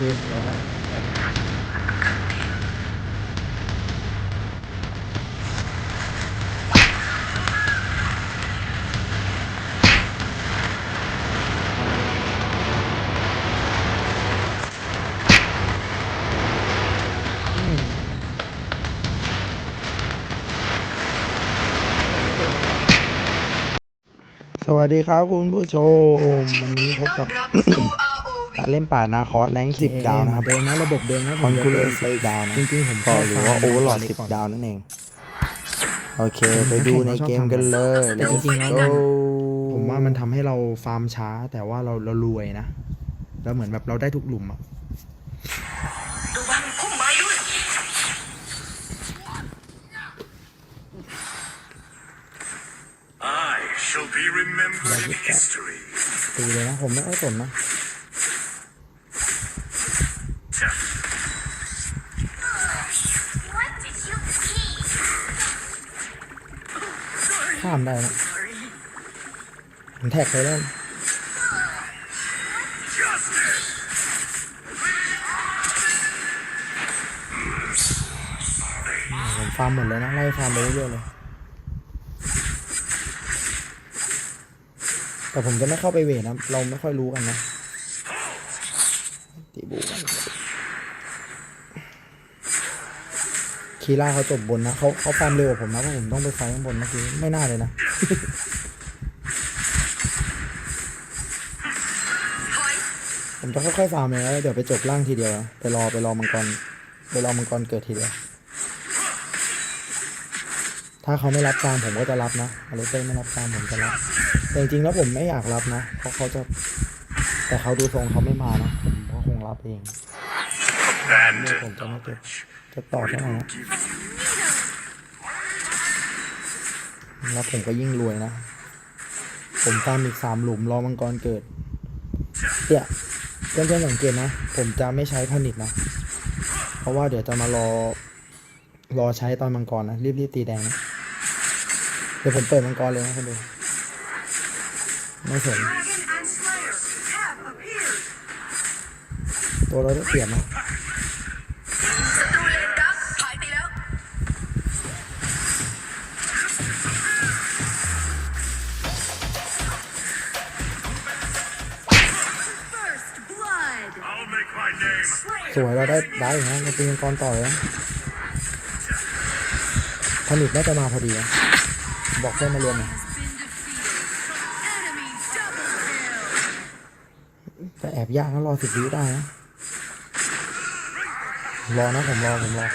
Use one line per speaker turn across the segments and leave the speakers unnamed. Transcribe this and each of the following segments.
เคแล้วนะสวัสดีครับคุณผู้ชมวันนี้พบกับ การเล่นป่านาคอสแรงสิบดาวนะครับ
เดิมนะระบบเดิมนะ
คอนคูลเลอ
ผม
ร์สิบดาวนะ
จริงๆผม
ก็หรือว่าโอเวอร์ลอด
ฟ
สิบ
ก่น
ดาวนั่นเอง โอเค ไปดูในเกมกันเลย
แต่จริงๆแล้ว
Let's
มัน
go
ผมว่ามันทำให้เราฟาร์มช้า แต่ว่าเราเรารวยนะแล้วเหมือนแบบเราได้ทุกหลุมอะ
ระวังพุ่มไม้ด้วย
I shall be remembered in history.
ตีเลยนะผมไม่ค่อยสนนะ ข้ามได้นะผมแท็กไปแล้วผมฟาร์มหมดเลยนะ ไล่ฟาร์มไปเรื่อยๆเลย แต่ผมจะไม่เข้าไปเวทนะ เราไม่ค่อยรู้กันนะตีบูกัน คีร่าเขาจบบนนะเขาเขาฟาร์มเร็วกว่าผมนะเพราะผมต้องไปไฟข้างบนเมื่อกี้ไม่น่าเลยนะผมจะค่อยๆฟาร์มเลยแล้วเดี๋ยวไปจบล่างทีเดียวนะไปรอไปรอมังกรไปรอมังกรเกิดทีเดียวถ้าเขาไม่รับกลางผมก็จะรับนะอเลเต้ไม่รับกลางผมจะรับแต่จริงๆแล้วผมไม่อยากรับนะเพราะเขาจะแต่เขาดูทรงเขาไม่มานะผมก็คงรับเองเนี่ยผม
Abandon
จะไม่เก็บ
knowledge.
จะต่อเท่าไหร่นะแล้วผมก็ยิ่งรวยนะ ผมฟามอีกสามหลุมรอมังกรเกิดเนี่ยเพื่อนๆสังเกตนะ ผมจะไม่ใช้ผนิตนะ เพราะว่าเดี๋ยวจะมารอ รอใช้ตอนมังกรนะ รีบๆตีแดงนะเดี๋ยวผมเปิดมังกรเลยนะคุณดูไม่สน
Dragon and Slayer have appeared
ตัวเราได้เปรียบนะ สวยเราได้ได้อยู่นะเราตีมังกรต่อยนะผนิตน่าจะมาพอดีนะบอกเพื่อนมารวมหน่อย
enemy double kill
แต่แอบยากนะรอสิบวิได้นะรอนะผมรอผมรอ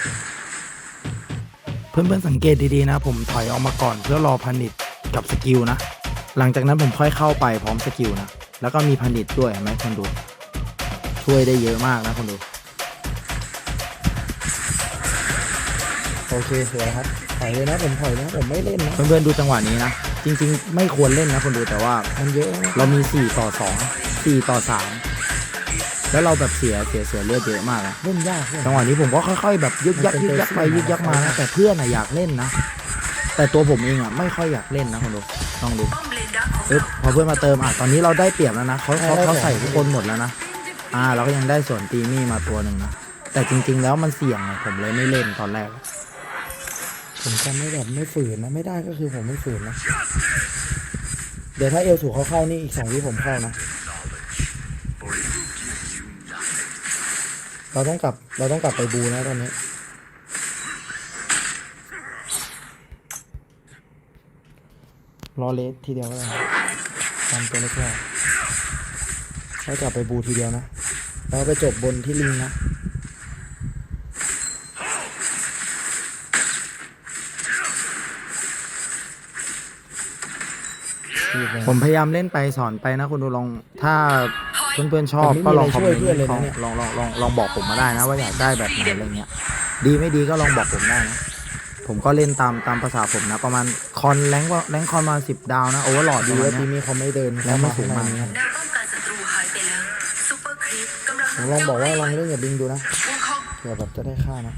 เพื่อนๆสังเกตดีๆนะ ผมถอยออกมาก่อนเพื่อรอพันิตกับสกิลนะ หลังจากนั้นผมค่อยเข้าไปพร้อมสกิลนะ แล้วก็มีพันิตด้วยเห็นไหมคนดู ช่วยได้เยอะมากนะคนดู โอเคสวยครับถอยเลยนะผมถอยนะผมไม่เล่นนะเพื่อนๆดูจังหวะนี้นะ จริงๆ ไม่ควรเล่นนะคนดูแต่ว่า มันเยอะนะเรามี 4 ต่อ 2 4 ต่อ 3 แล้วเราแบบเสียเสียเสียเลือดเยอะมากนะ
เล่นยากเลย
จังหวะนี้ผมก็ค่อยๆแบบยึกยักยึกยักไปยึกยักมานะแต่เพื่อนอะอยากเล่นนะ แต่ตัวผมเองอะไม่ค่อยอยากเล่นนะคนดูลองดู
ป้อมเลนดักของ
ปึ๊บพอเพื่อนมาเติมอะตอนนี้เราได้เปรียบแล้วนะเขาเขาเขาใส่ทุกคนหมดแล้วนะอ่าเราก็ยังได้ส่วนตีมี่มาตัวหนึ่งนะแต่จริง ๆ แล้วมันเสี่ยงอะผมเลยไม่เล่นตอนแรก ผมจะไม่แบบไม่ฝืนนะ ไม่ได้ก็คือผมไม่ฝืนนะ เดี๋ยวถ้าเอลสูเขาเข้านี่อีกสองวิผมเข้านะ เราต้องกลับ เราต้องกลับไปบูนะตอนนี้รอเลสทีเดียวก็ได้ทำตัวเล็กๆแล้วกลับไปบูทีเดียวนะ แล้วไปจบบนที่ลิงนะ ผมพยายามเล่นไปสอนไปนะคุณดูลองถ้าเพื่อนๆชอบก็ลองคอมเมนต์ลองลองลองลองลองบอกผมมาได้นะ ว่าอยากได้แบบไหนอะไรเงี้ย ดีไม่ดีก็ลองบอกผมได้นะผมก็เล่นตามตามภาษาผมนะ ประมาณคอนแรงว่าแรงคอนมาสิบดาวนะโอเวอร์หลอดดีแล้วทีนี้เขาไม่เดินแล้วมาสูงมาก
แนวป้องกันศัตรูหายไปแล้วซูเปอร์ครีปกำลัง
ผมลองบอกว่าลองเล่นกับบิงดูนะ
วงคอง
เผื่อแบบจะได้ค่านะ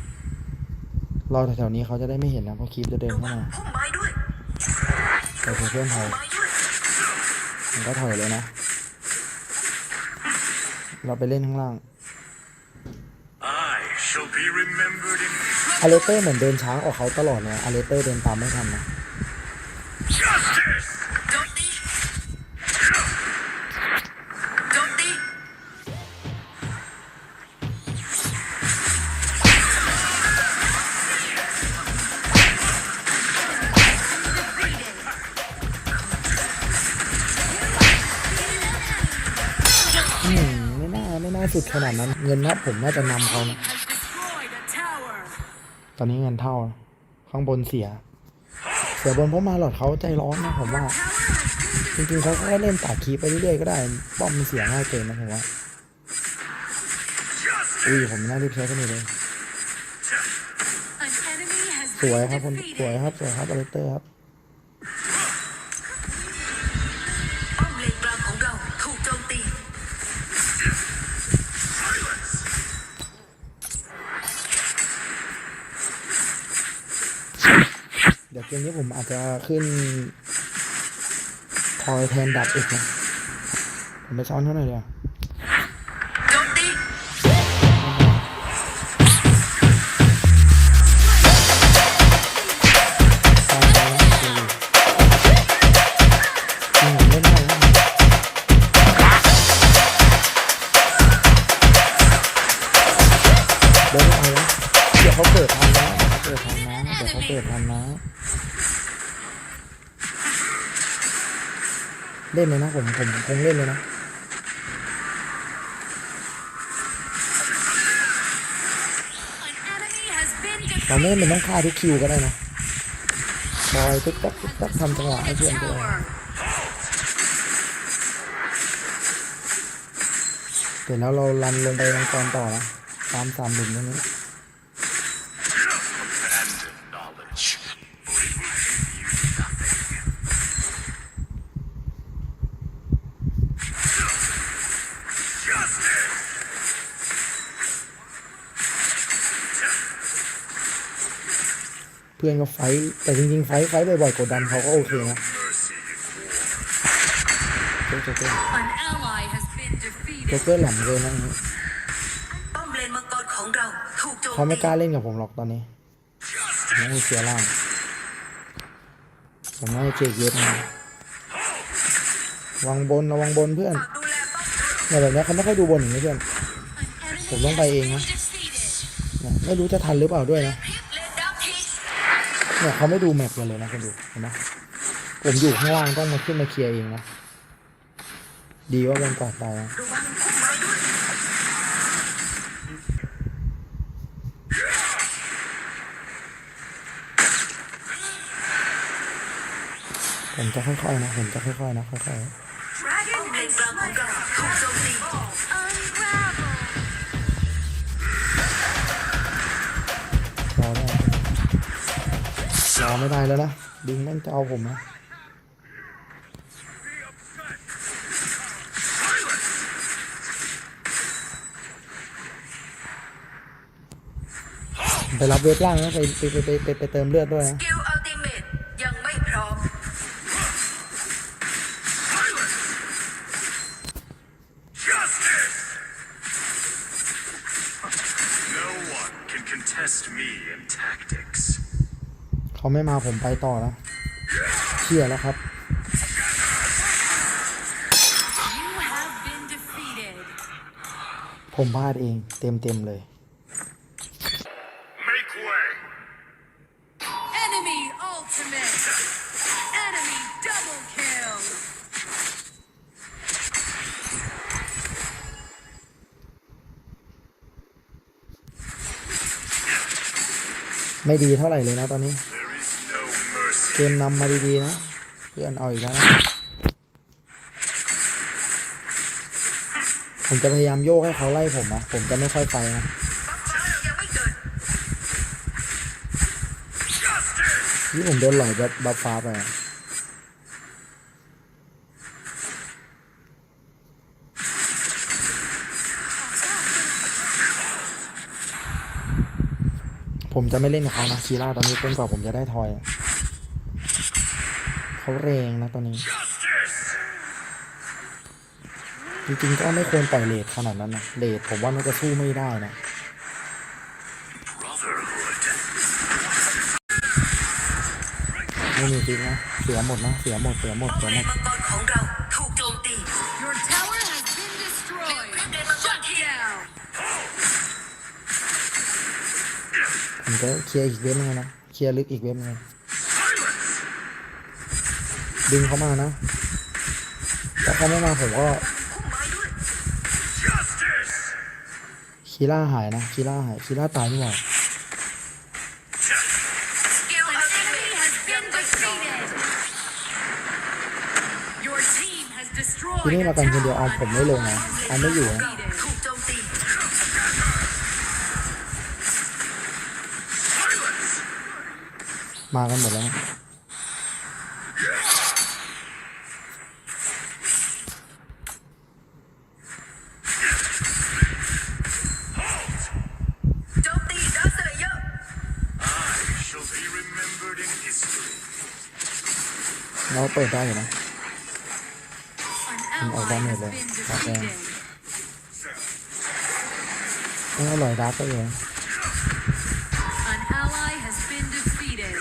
รอแถวๆนี้เขาจะได้ไม่เห็นนะเพราะคลิปจะเดิน
ระ
เข้า
วัง
มา
พุ่มไม้ด้วย
แต่เพื่อนถอย
ไั
นก็ถอยเลยนะ เราไปเล่นข้างล่างอาเลเตอร์เหมือนเดินช้างออกเขาตลอดเลยอาเลเตอร์เดินตามไม่ทันนะ สุดขนาดนั้น เงินนะผมน่าจะนำเขานะ
destroyed a tower
ตอนนี้เงินเท่านะข้างบนเสีย เสียบนเพราะมาหลอดเขาใจร้อนนะผมว่า จริงๆเขาก็เล่นตัดคีย์ไปเรื่อยๆก็ได้ป้อมมันเสียง่ายเกินนะผมว่าอุ้ยผมน่ารีบใช้กันเลย
an enemy has
สวยครับคนสวยครับสวยครับอเลเตอร์ครับ
เดี๋
ยวเกมนี้ผมอาจจะขึ้นทอยแทนดับอีกนะผมไปซ้อนเขาหน่อยเดียว เล่นเลยนะผมผมคงเล่นเลยนะเราไม่จำเป็นต้องฆ่าทุกคิวก็ได้นะคอยตุ๊กตักตุ๊กตักทำจังหวะให้เพื่อนด้วยเสร็จแล้วเราลันลงไปมังกรต่อนะตามสามหลุมตรงนี้ เพื่อนก็ไฟท์แต่จริงๆไฟท์ไฟท์บ่อยๆกดดันเขาก็โอเคนะ
Mercy in war.
โจ๊กโจ๊กโจ๊ก
an ally has been defeated
โจ๊กเกอร์แหลมเลยนะอย่างนี้
ป้อมเลนมังกรของเราถูกโจม
เขาไม่
ตี
กล้าเล่นกับผมหรอกตอนนี้น้องเสียล่างผมน่าจะเจกเยอะนะวางบนระวังบนเพื่อน
ฝากดูแลป้อม
เนี่ยแบบนี้เขาไม่ค่อยดูบนอย่างนี้เพื่อน ผมต้องไปเองนะเนี่ยไม่รู้จะทันหรือเปล่าด้วยนะ
เลนดับที
เนี่ยเขาไม่ดูแมปกันเลยนะคุณดูเห็นไหมผมอยู่ข้างล่างต้องมาขึ้นมาเคลียร์เองนะดีว่าเป็นกอดไปนะ
ระวังพุ่มไม้ด้วย
ผมจะค่อยๆนะผมจะค่อยๆนะค่อยๆ รอไม่ได้แล้วนะดิงแม่งจะเอาผมนะไปรับเวฟล่างนะไปไปไปไปไปไปเติมเลือดด้วยนะ
สกิลอัลติ เมตยังไม่พร้อม
Justice. No one can contest me in tactics.
เขาไม่มาผมไปต่อนะเชื่อแล้วครับ
You have been defeated
ผมพลาดเองเต็มเต็มๆเลย
Make way.
enemy ultimate enemy double kill
ไม่ดีเท่าไหร่เลยนะตอนนี้ เกมนำมาดีๆนะ เพื่อนเอาอีกแล้วนะ ผมจะพยายามโยกให้เขาไล่ผมนะผมจะไม่ค่อยไปนะ
บัฟฟ้ายังไม่เกิด
ที่ผมโดนหลอยแบบบัฟฟ้าไปผมจะไม่เล่นกับเขานะคีร่าตอนนี้จนกว่าผมจะได้ทอย เขาแรงนะตอนนี้ จริงๆก็ไม่ควรปล่อยเลทขนาดนั้นนะเลทผมว่ามันจะสู้ไม่ได้นะไม่มีจริงนะเสียหมดนะเสียหมดเสียหมดเสียหมดผมก็เคลียร์อีกเว็บนึงนะเคลียร์ลึกอีกเว็บนึง ดึงเขามานะแต่เขาไม่มาผมก็คีล่าหายนะคีล่าหายคีล่าตายดีกว่า
ที
นี้มากันคนเดียวเอาผมไม่ลงนะเอาไม่อยู่
มา
กันหมดแล้ว
เรา
เปิดได้อยู่นะ
An
Oh,
ally
damn
has
it,
been
then. Okay.
defeated.
ไม่อร่อยดักก็อยู่นะ
An ally has been defeated.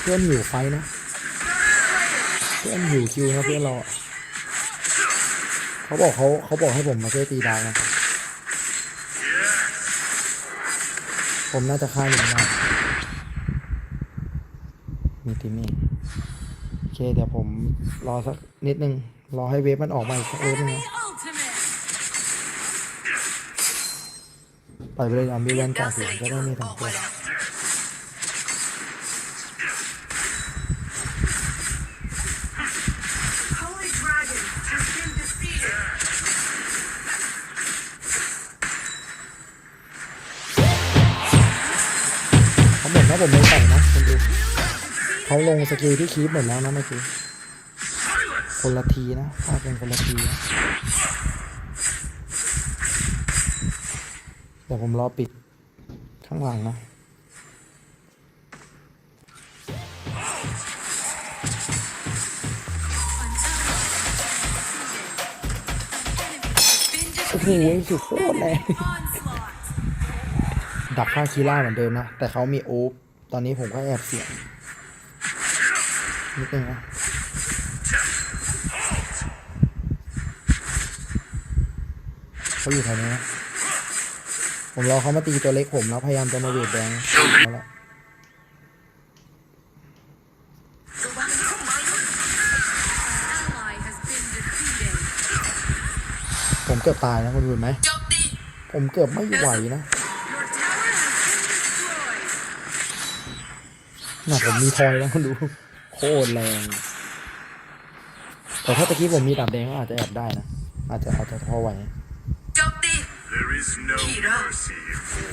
เพื่อนหิวไฟนะ เพื่อนหิวคิวนะเพื่อนเราอะเขาบอกเขาเขาบอกให้ผมมาช่วยตีดาวนะ ผมน่าจะฆ่าอยู่นะ มีติมี่โอเคเดี๋ยวผมรอสักนิดนึง รอให้เวฟมันออกมาอีกสักเวฟนึงนะ
ultimate.
ปไปเลยอะมีแวน
ดา
การ์
ร์
ด
ค
อยู่
เล
จะ
เย
ได้มี
อ
สอง
อก
ตัว
มาแล้ว Holy Dragon has been defeated
เขาหมดนะผมไม่ใส่นะคุณดู เขาลงสกิลที่คีบหมดแล้วนะเมื่อกี้คนละทีนะพลาเป็นคนละทีนะเดี๋ยวผมรอปิดข้างหลังนะโอ้โหสุดโคตรแรงดักฆ่าคีล่าเหมือนเดิมนะ แต่เขามีโอ๊บตอนนี้ผมก็แอบเสียง นิดนึงนะเขาอยู่แถวนี้นะผมรอเขามาตีตัวเล็กผมแล้วพยายามจะมาเวทแดงเอาละ
ระวังพุ่มไม้ด้ว
ผมเกือบตายนะคุณรู้ไหม ผมเกือบไม่ไหวนะน่ะผมมีทอยแล้วคุณดู ตรแรง แต่ถ้าตะกี้ผมมีดาบแดงก็อาจจะแอบได้นะ อาจจะอาจจะพอไหว
โจมตี
There is no
Kira.
mercy in war.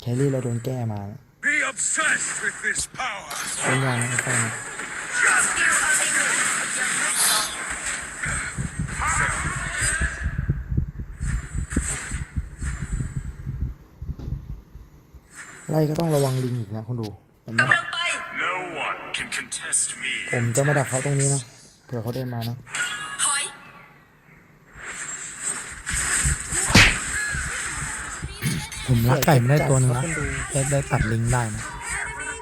แครี่เราโดนแก้มานะ
Be obsessed with this power!
เป็นยังนะใช่นะ
สกิลอัลติเมทยังไม่พอ
ไล่ก็ต้องระวังลิงอีกนะคุณดูเห็นไหม
กำลังไป
No one can contest me.
ผมจะมาดักเขาตรงนี้นะเผื่อเขาเดินมานะ
ถอย
ผมรักไก่ไม่ได้ตัวหนึ่งนะได้ได้ตัดลิงก์ได้นะ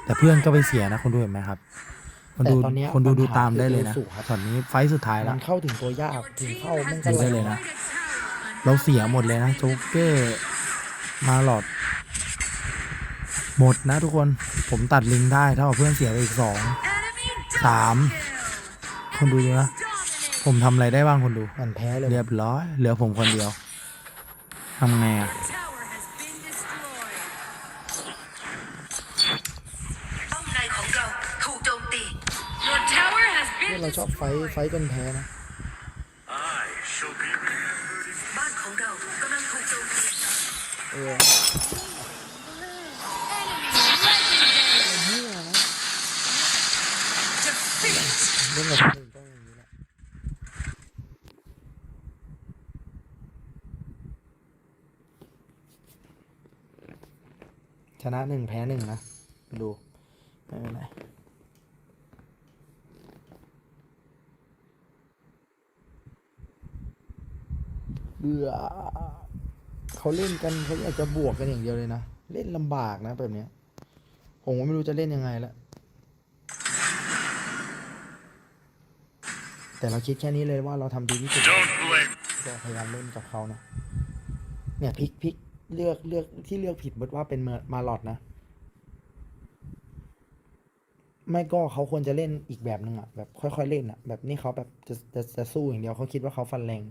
แต่เพื่อนก็ไปเสียนะคนดูเห็นไหมครับคนดู
แต่ตอนเนี้ย
คนดู
ปัญหา
ดูตามได้เลยนะ
คือดูสุครับ
ตอนนี้ไฟต์สุดท้าย
มั
แล้ว
นเข้าถึงตัวยากถึงเข้ามันก็
ดู
แร
ได้
ง
เลยนะ
Destroyed a tower.
เราเสียหมดเลยนะโจ๊กเกอร์มาหลอด หมดนะทุกคนผมตัดลิงก์ได้เท่ากับเพื่อนเสียไปอีกสอง
Enemy
สาม
double
คนดูนะ
dominate.
ผมทำอะไรได้บ้างคนดู
มันแพ้เลย
เรียบร้อยเหลือผมคนเดียวทำไงอะ
Tower has been destroyed.
ป้อมในของเราถูกโจมตี
Your tower has
เนี่ย
been
เราชอบไฟท์ไฟท์จนแพ้นะ
I shall be remembered in
บ้านของเรากำลังถูกโจมตี
เออเล่น กับคนอื่นต้องอย่างนี้แหละชนะหนึ่งแพ้หนึ่งนะดูไม่เป็นไรเบื่อเขาเขาเล่นกันเขาอยากจะบวกกันอย่างเดียวเลยนะ เล่นลำบากนะแบบเนี้ย ผมก็ไม่รู้จะเล่นยังไงละ แต่เราคิดแค่นี้เลยว่าเราทำดีที่สุด
Don't blame
ก็พยายามเล่นกับเขานะเนี่ยพลิกพลิกเลือกเลือกที่เลือกผิดบทว่าเป็นเมอร์มาลอดนะ ไม่ก็เขาควรจะเล่นอีกแบบหนึ่งอะแบบค่อยๆเล่นอะแบบนี้เขาแบบจะจะจะสู้อย่างเดียวเขาคิดว่าเขาฟันแรง